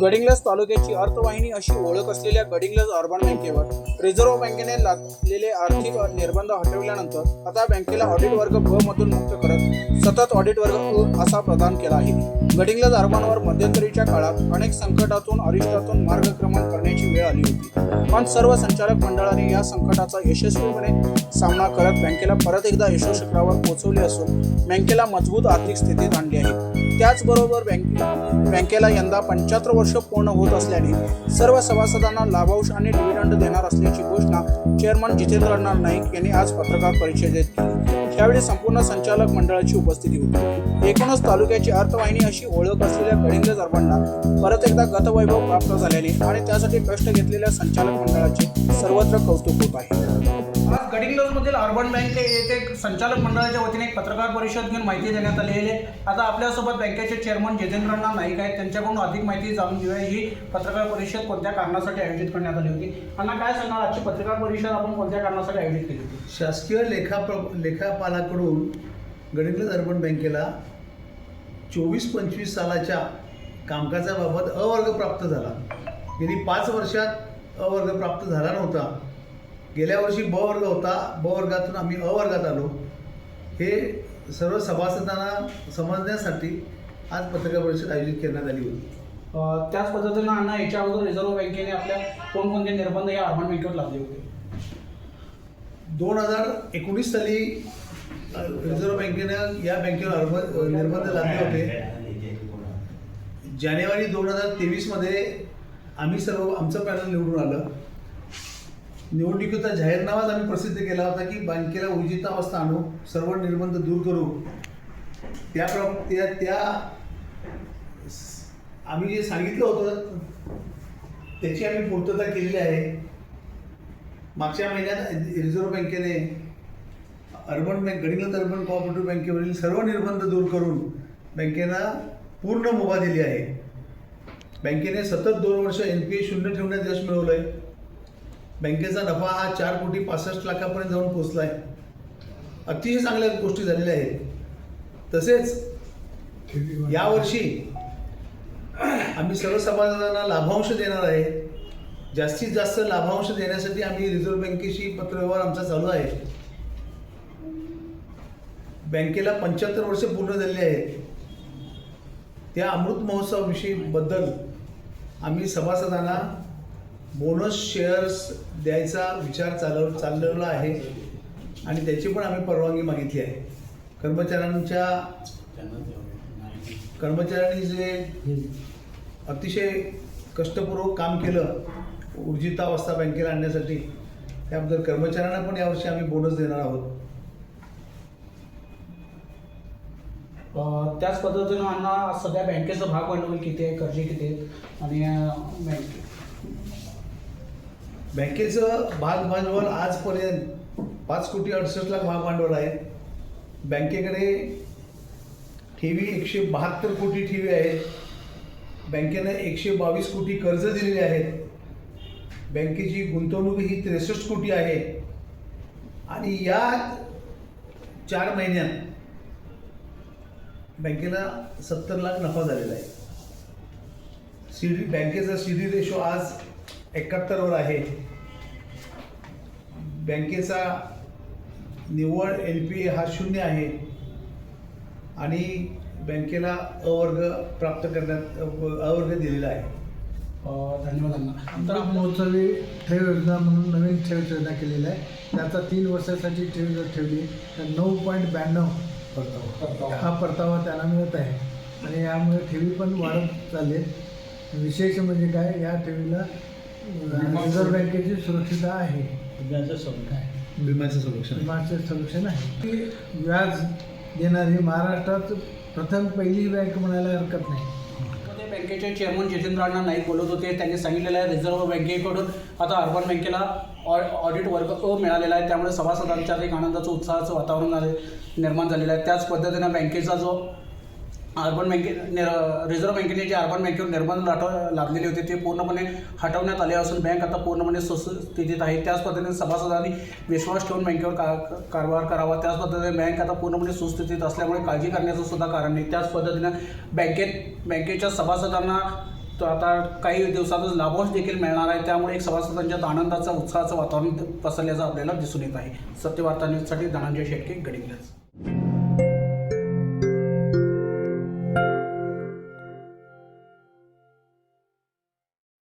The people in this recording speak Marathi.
गडिंग्लज तालुक्याची अर्थवाहिनी अशी ओळख असलेल्या गडिंग्लज अर्बन बँकेवर रिझर्व्ह बँकेने लादलेले आर्थिक निर्बंध हटवल्यानंतर आता बँकेला ऑडिट वर्ग ब मधून मुक्त करत सतत ऑडिट वर्ग हो असा प्रदान केला आहे. गडिंग्लज अर्बनवर मध्यंतरीच्या काळात अनेक संकटातून अरिष्टातून मार्गक्रमण करण्याची वेळ आली होती. पण सर्व संचालक मंडळाने या संकटाचा यशस्वीपणे सामना करत बँकेला परत एकदा यशोशिखरावर पोहोचवले असून बँकेला मजबूत आर्थिक स्थितीत आणली आहे. त्याचबरोबर बँक बँकेला यंदा पंच्याहत्तर वर्ष पूर्ण होत असल्याने सर्व सभासदांना लाभांश आणि डिव्हिडंड देणार असल्याची घोषणा चेअरमन जितेंद्रनाथ नाईक यांनी आज पत्रकार परिषदेत केली. यावेळी संपूर्ण संचालक मंडळाची उपस्थिती होती. एकूणच तालुक्याची अर्थवाहिनी अशी ओळख असलेल्या गडिंग्लज अर्बनला परत एकदा गतवैभव प्राप्त झाल्याने आणि त्यासाठी कष्ट घेतलेल्या संचालक मंडळाचे सर्वत्र कौतुक होत आहे. आज गडिंग्लजमधील अर्बन बँक येथे संचालक मंडळाच्या वतीने एक पत्रकार परिषद घेऊन माहिती देण्यात आली आहे. आता आपल्यासोबत बँकेचे चेअरमन जितेंद्रना नाईक आहेत. त्यांच्याकडून अधिक माहिती जाणून घेऊया. ही पत्रकार परिषद कोणत्या कारणासाठी आयोजित करण्यात आली होती? अण्णा काय सांगणार आजची पत्रकार परिषद आपण कोणत्या कारणासाठी आयोजित केली होती? शासकीय लेखा लेखापालाकडून गडिंग्लज अर्बन बँकेला चोवीस पंचवीस सालाच्या कामकाजाबाबत अवर्ग प्राप्त झाला. गेली पाच वर्षात अवर्ग प्राप्त झाला नव्हता. गेल्या वर्षी ब वर्ग होता. ब वर्गातून आम्ही अ वर्गात आलो. हे सर्व सभासदांना समजण्यासाठी आज पत्रकार परिषद आयोजित करण्यात आली होती. त्याच पद्धतीनं अण्णा याच्या अगोदर रिझर्व्ह बँकेने आपल्या कोणकोणते निर्बंध या अर्बन बँकेवर लादले होते? दोन हजार एकोणीस साली रिझर्व्ह बँकेनं या बँकेवर अर्ब निर्बंध लादले होते. जानेवारी दोन हजार तेवीसमध्ये आम्ही सर्व आमचं पॅनल निवडून आलं. निवडणुकीचा जाहीरनामाच आम्ही प्रसिद्ध केला होता की बँकेला उर्जितावस्था आणू सर्व निर्बंध दूर करू. त्या त्या त्या आम्ही जे सांगितलं होतं त्याची आम्ही पूर्तता केलेली आहे. मागच्या महिन्यात रिझर्व्ह बँकेने urban bank Gadhinglaj urban cooperative बँकेवरील सर्व निर्बंध दूर करून बँकेला पूर्ण मुभा दिली आहे. बँकेने सतत दोन वर्ष एन पी ए शून्य ठेवण्यात यश मिळवलं आहे बँकेचा नफा हा चार कोटी पासष्ट लाखापर्यंत जाऊन पोचला आहे अतिशय चांगल्या गोष्टी झालेल्या आहेत. तसेच यावर्षी आम्ही सर्व समाजांना लाभांश देणार आहे. जास्तीत जास्त लाभांश देण्यासाठी आम्ही रिझर्व्ह बँकेशी पत्रव्यवहार आमचा चालू आहे. बँकेला पंच्याहत्तर वर्ष पूर्ण झालेली आहेत. त्या अमृत महोत्सवाविषयी बद्दल आम्ही सभासदांना बोनस शेअर्स द्यायचा विचार चालव चाललेला आहे. आणि त्याची पण आम्ही परवानगी मागितली आहे. कर्मचाऱ्यांच्या कर्मचाऱ्यांनी जे अतिशय कष्टपूर्वक काम केलं ऊर्जितावस्था बँकेला आणण्यासाठी त्याबद्दल कर्मचाऱ्यांना पण यावर्षी आम्ही बोनस देणार आहोत. त्याच पद्धतीनं अण्णा सध्या बँकेचं भाग भांडवल किती आहे कर्जे किती आहेत? आणि बँके बँकेचं भाग भांडवल आजपर्यंत पाच कोटी अडुसष्ट लाख भाग भांडवल आहे. बँकेकडे ठेवी एकशे बहात्तर कोटी ठेवी आहेत. बँकेनं एकशे बावीस कोटी कर्ज दिलेले आहेत. बँकेची गुंतवणूक ही त्रेसष्ट कोटी आहे. आणि या चार महिन्यात बँकेला सत्तर लाख नफा झालेला आहे. सी डी बँकेचा सी डी रेशो आज एकाहत्तरवर आहे. बँकेचा निव्वळ एन पी ए हा शून्य आहे. आणि बँकेला अवर्ग प्राप्त करण्यात अवर्ग दिलेला आहे. धन्यवाद तर आपण महोत्सवी ठेव योजना म्हणून नवीन ठेव योजना केलेली आहे. त्याचा तीन वर्षासाठी ठेव जर ठेवली. तर नऊ पॉईंट ब्याण्णव परतावा. हा परतावा त्यांना मिळत आहे. आणि यामुळे ठेवी पण वाढत चालले विशेष म्हणजे काय? या ठेवीला रिझर्व्ह बँकेची सुरक्षितता आहे. विम्याचं संरक्षण विमाचे संरक्षण आहे. ती व्याज देणारी महाराष्ट्रात प्रथम पहिली बँक म्हणायला हरकत नाही. मध्ये बँकेचे चेअरमन जितेंद्र अण्णा नाईक बोलत होते. त्यांनी सांगितलेलं आहे रिझर्व्ह बँकेकडून आता अर्बन बँकेला ऑ ऑडिट वर्ग अ मिळालेला आहे. त्यामुळे सभासदांच्यात एक आनंदाचं उत्साहाचं वातावरण निर्माण झालेलं आहे. त्याच पद्धतीनं बँकेचा जो अर्बन बँके रिझर्व्ह बँकेने जे अर्बन बँकेवर निर्बंध लाट लादलेले होते ते पूर्णपणे हटवण्यात आले असून बँक आता पूर्णपणे सुस्थितीत आहे. त्याच पद्धतीने सभासदांनी विश्वास ठेवून बँकेवर का कारभार करावा. त्याच पद्धतीने बँक आता पूर्णपणे सुस्थितीत असल्यामुळे काळजी करण्याचं सुद्धा कारण नाही. त्याच पद्धतीनं बँकेत बँकेच्या सभासदांना तर आता काही दिवसातच लाभांश देखील मिळणार आहे. त्यामुळे एक सभासदांच्यात आनंदाचं उत्साहाचं वातावरण पसरल्याचं आपल्याला दिसून येत आहे. सत्यवार्ता न्यूजसाठी धनंजय शेटके गडिंग्लज.